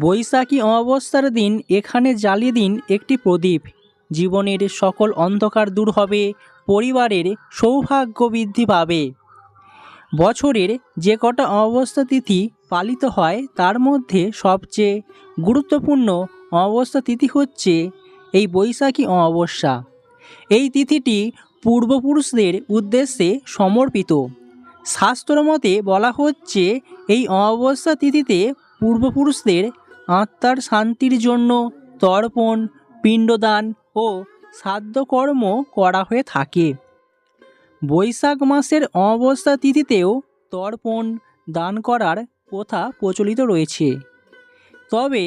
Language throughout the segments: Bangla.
বৈশাখী অমাবস্যার দিন এখানে জ্বালিয়ে দিন একটি প্রদীপ। জীবনের সকল অন্ধকার দূর হবে, পরিবারের সৌভাগ্য বৃদ্ধি পাবে। বছরের যে কটা অমাবস্যা তিথি পালিত হয়, তার মধ্যে সবচেয়ে গুরুত্বপূর্ণ অমাবস্যা তিথি হচ্ছে এই বৈশাখী অমাবস্যা। এই তিথিটি পূর্বপুরুষদের উদ্দেশ্যে সমর্পিত। শাস্ত্র মতে বলা হচ্ছে, এই অমাবস্যা তিথিতে পূর্বপুরুষদের আত্মার শান্তির জন্য তর্পণ, পিণ্ডদান ও শ্রাদ্ধকর্ম করা হয়ে থাকে। বৈশাখ মাসের অমাবস্যা তিথিতেও তর্পণ, দান করার প্রথা প্রচলিত রয়েছে। তবে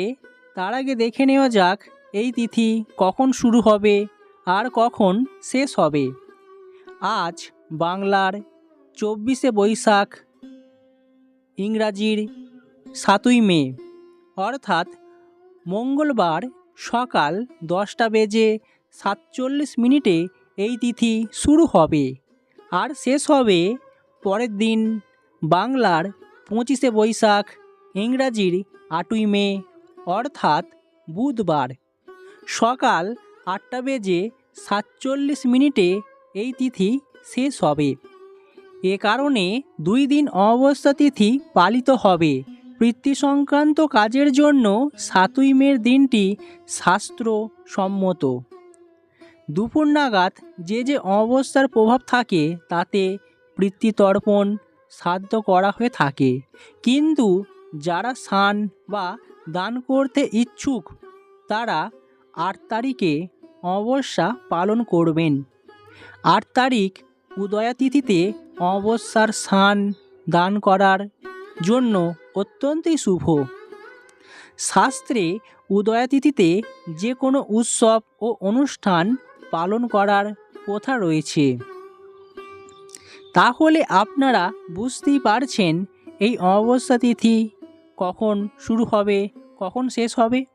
তার আগে দেখে নেওয়া যাক, এই তিথি কখন শুরু হবে আর কখন শেষ হবে। আজ বাংলার চব্বিশে বৈশাখ, ইংরাজির সাতই মে। অর্থাৎ মঙ্গলবার সকাল দশটা বেজে সাতচল্লিশ মিনিটে এই তিথি শুরু হবে। আর শেষ হবে পরের দিন বাংলার পঁচিশে বৈশাখ, ইংরাজির আটই মে, অর্থাৎ বুধবার। সকাল আটটা বেজে সাতচল্লিশ মিনিটে এই তিথি শেষ হবে। এ কারণে দুই দিন অমাবস্যা তিথি পালিত হবে। পৃথ্বী সংক্রান্ত কাজের জন্য সাতই মের দিনটি শাস্ত্র সম্মত দুপুর নাগাদ যে যে অমাবস্যার প্রভাব থাকে, তাতে তর্পণ শ্রাদ্ধ করা হয়ে থাকে। কিন্তু যারা স্নান বা দান করতে ইচ্ছুক, তারা আট তারিখে অবস্যা পালন করবেন। আট তারিখ উদয়া তিথিতে অমাবস্যার স্নান দান করার জন্য অত্যন্তই শুভ। শাস্ত্রে উদয়া তিথিতে যে কোনো উৎসব ও অনুষ্ঠান পালন করার প্রথা রয়েছে। তাহলে আপনারা বুঝতেই পারছেন এই অমাবস্যা তিথি কখন শুরু হবে, কখন শেষ হবে।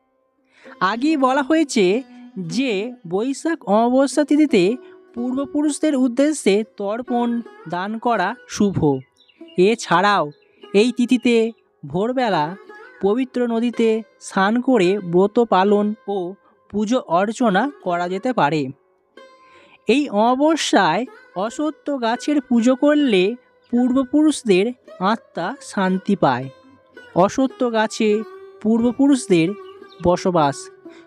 আগেই বলা হয়েছে যে বৈশাখ অমাবস্যা তিথিতে পূর্বপুরুষদের উদ্দেশ্যে তর্পণ, দান করা শুভ। এছাড়াও এই তিথিতে ভোরবেলা পবিত্র নদীতে স্নান করে ব্রত পালন ও পুজো অর্চনা করা যেতে পারে। এই অমাবস্যায় অসত্য গাছের পুজো করলে পূর্বপুরুষদের আত্মা শান্তি পায়। অসত্য গাছে পূর্বপুরুষদের বসবাস।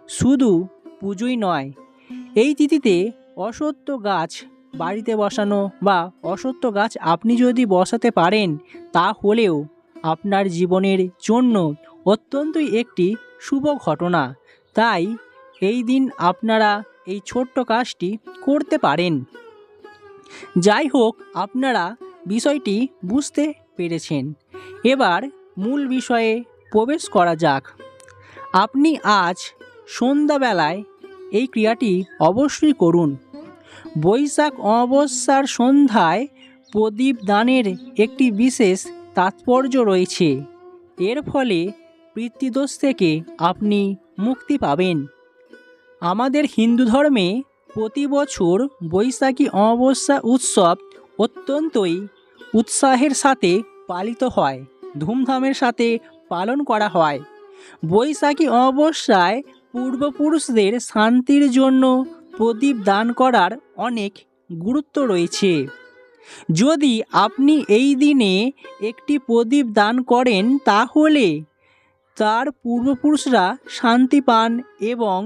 শুধু পুজোই নয়, এই তিথিতে অসত্য গাছ বাড়িতে বসানো বা অসত্য গাছ আপনি যদি বসাতে পারেন তাহলেও আপনার জীবনের জন্য অত্যন্তই একটি শুভ ঘটনা। তাই এই দিন আপনারা এই ছোট্ট কাজটি করতে পারেন। যাই হোক, আপনারা বিষয়টি বুঝতে পেরেছেন। এবার মূল বিষয়ে প্রবেশ করা যাক। আপনি আজ সন্ধ্যাবেলায় এই ক্রিয়াটি অবশ্যই করুন। বৈশাখ অমাবস্যার সন্ধ্যায় প্রদীপ দানের একটি বিশেষ তাৎপর্য রয়েছে। এর ফলে পিতৃদোষ থেকে আপনি মুক্তি পাবেন। আমাদের হিন্দু ধর্মে প্রতি বছর বৈশাখী অমাবস্যা উৎসব অত্যন্তই উৎসাহের সাথে পালিত হয়, ধুমধামের সাথে পালন করা হয়। বৈশাখী অমাবস্যায় পূর্বপুরুষদের শান্তির জন্য প্রদীপ দান করার অনেক গুরুত্ব রয়েছে। যদি আপনি এই দিনে একটি প্রদীপ দান করেন, তাহলে তার পূর্বপুরুষরা শান্তি পান এবং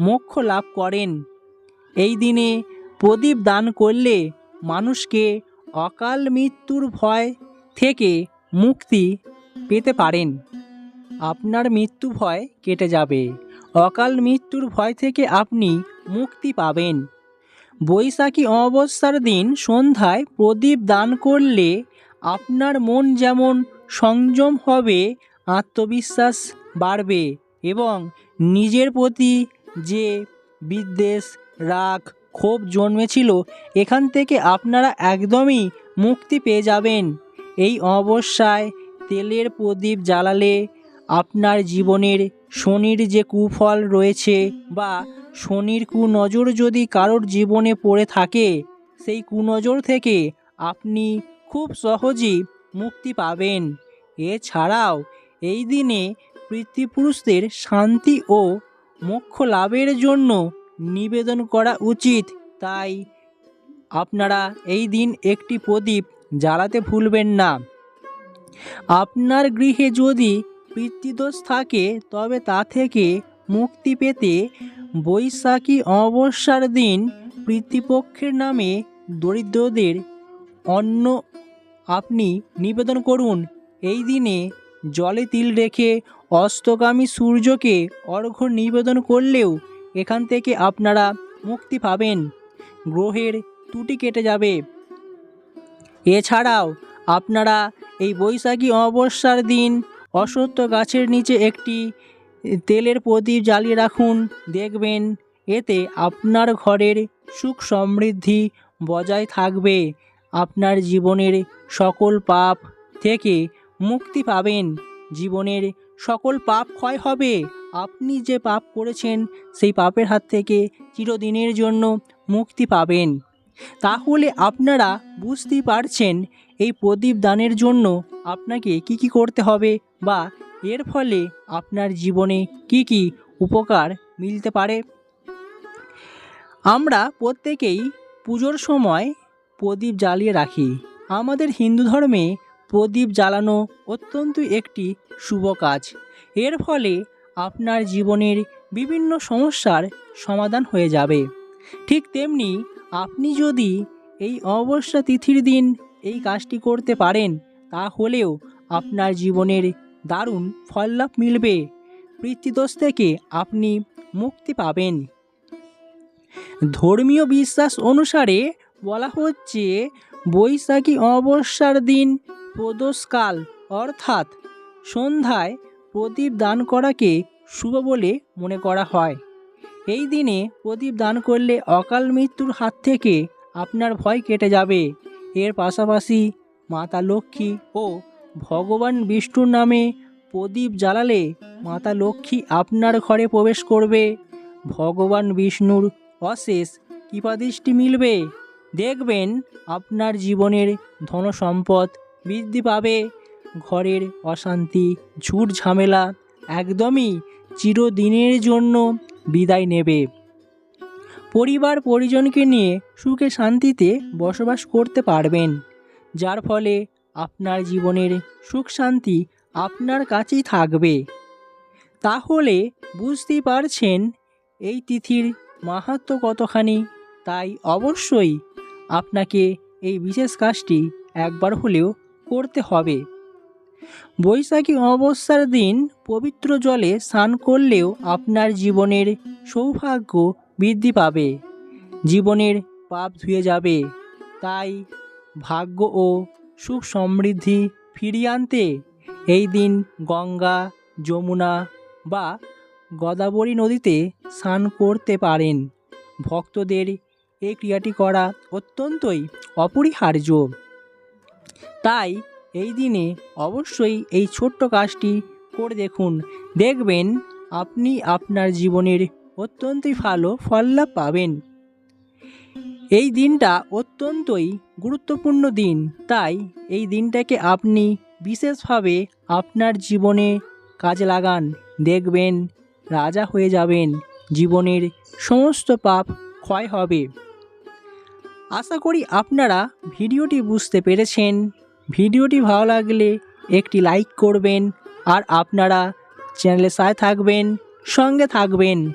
মোক্ষ লাভ করেন। এই দিনে প্রদীপ দান করলে মানুষকে অকাল মৃত্যুর ভয় থেকে মুক্তি পেতে পারেন। আপনার মৃত্যু ভয় কেটে যাবে। অকাল মৃত্যুর ভয় থেকে আপনি মুক্তি পাবেন। বৈশাখী অমাবস্যার দিন সন্ধ্যায় প্রদীপ দান করলে আপনার মন যেমন সংযম হবে, আত্মবিশ্বাস বাড়বে এবং নিজের প্রতি যে বিদ্বেষ, রাগ, ক্ষোভ জন্মেছিল, এখান থেকে আপনারা একদমই মুক্তি পেয়ে যাবেন। এই অমাবস্যায় তেলের প্রদীপ জ্বালালে আপনার জীবনের শনির যে কুফল রয়েছে বা শনির কুনজর যদি কারোর জীবনে পড়ে থাকে, সেই কুনজর থেকে আপনি খুব সহজেই মুক্তি পাবেন। এছাড়াও, এই দিনে পিতৃপুরুষদের শান্তি ও মোক্ষ লাভের জন্য নিবেদন করা উচিত। তাই আপনারা এই দিন একটি প্রদীপ জ্বালাতে ভুলবেন না। আপনার গৃহে যদি পিতৃদোষ থাকে, তবে তা থেকে মুক্তি পেতে বৈশাখী অমাবস্যার দিন পিতৃপক্ষের নামে দরিদ্রদের অন্ন আপনি নিবেদন করুন। এই দিনে জলে তিল রেখে অস্তগামী সূর্যকে অর্ঘ্য নিবেদন করলেও এখান থেকে আপনারা মুক্তি পাবেন। গ্রহের ত্রুটি কেটে যাবে। এছাড়াও আপনারা এই বৈশাখী অমাবস্যার দিন অসত্য গাছের নিচে একটি তেলের প্রদীপ জ্বালিয়ে রাখুন। দেখবেন, এতে আপনার ঘরের সুখ সমৃদ্ধি বজায় থাকবে। আপনার জীবনের সকল পাপ থেকে মুক্তি পাবেন। জীবনের সকল পাপ ক্ষয় হবে। আপনি যে পাপ করেছেন, সেই পাপের হাত থেকে চিরদিনের জন্য মুক্তি পাবেন। তাহলে আপনারা বুঝতেই পারছেন এই প্রদীপ দানের জন্য আপনাকে কি কি করতে হবে বা এর ফলে আপনার জীবনে কি কি উপকার মিলতে পারে? আমরা প্রত্যেকেই পুজোর সময় প্রদীপ জ্বালিয়ে রাখি। আমাদের হিন্দু ধর্মে প্রদীপ জ্বালানো অত্যন্ত একটি শুভ কাজ। এর ফলে আপনার জীবনের বিভিন্ন সমস্যার সমাধান হয়ে যাবে। ঠিক তেমনি আপনি যদি এই অবস্যা তিথির দিন এই কাজটি করতে পারেন, তাহলেও আপনার জীবনের দারুণ ফললাভ মিলবে। পিতৃদোষ থেকে আপনি মুক্তি পাবেন। ধর্মীয় বিশ্বাস অনুসারে বলা হচ্ছে, বৈশাখী অমাবস্যার দিন প্রদোষকাল, অর্থাৎ সন্ধ্যায় প্রদীপ দান করাকে শুভ বলে মনে করা হয়। এই দিনে প্রদীপ দান করলে অকাল মৃত্যুর হাত থেকে আপনার ভয় কেটে যাবে। এর পাশাপাশি মাতা লক্ষ্মী ও ভগবান বিষ্ণুর নামে প্রদীপ জ্বালালে মাতা লক্ষ্মী আপনার ঘরে প্রবেশ করবে। ভগবান বিষ্ণুর অশেষ কৃপাদৃষ্টি মিলবে। দেখবেন আপনার জীবনের ধন সম্পদ বৃদ্ধি পাবে। ঘরের অশান্তি, ঝুট ঝামেলা একদমই চিরদিনের জন্য বিদায় নেবে। পরিবার পরিজনকে নিয়ে সুখে শান্তিতে বসবাস করতে পারবেন, যার ফলে আপনার জীবনের সুখ শান্তি আপনার কাছেই থাকবে। তাহলে বুঝতেই পারছেন, এই তিথির মাহাত্ম কতখানি, তাই অবশ্যই আপনাকে এই বিশেষ কাজটি একবার হলেও করতে হবে। বৈশাখী অমাবস্যার দিন পবিত্র জলে স্নান করলেও আপনার জীবনের সৌভাগ্য বৃদ্ধি পাবে। জীবনের পাপ ধুয়ে যাবে। তাই ভাগ্য ও সুখ সমৃদ্ধি ফিরিয়ে আনতে এই দিন গঙ্গা, যমুনা বা গদাবরী নদীতে স্নান করতে পারেন। ভক্তদের এই ক্রিয়াটি করা অত্যন্তই অপরিহার্য। তাই এই দিনে অবশ্যই এই ছোট্ট কাজটি করে দেখুন। দেখবেন আপনি আপনার জীবনের অত্যন্তই ভালো ফললাভ পাবেন। এই দিনটা অত্যন্তই গুরুত্বপূর্ণ দিন। তাই এই দিনটাকে আপনি বিশেষভাবে আপনার জীবনে কাজে লাগান। দেখবেন রাজা হয়ে যাবেন। জীবনের সমস্ত পাপ ক্ষয় হবে। আশা করি আপনারা ভিডিওটি বুঝতে পেরেছেন। ভিডিওটি ভালো লাগলে একটি লাইক করবেন। আর আপনারা চ্যানেলে সাথে থাকবেন, সঙ্গে থাকবেন।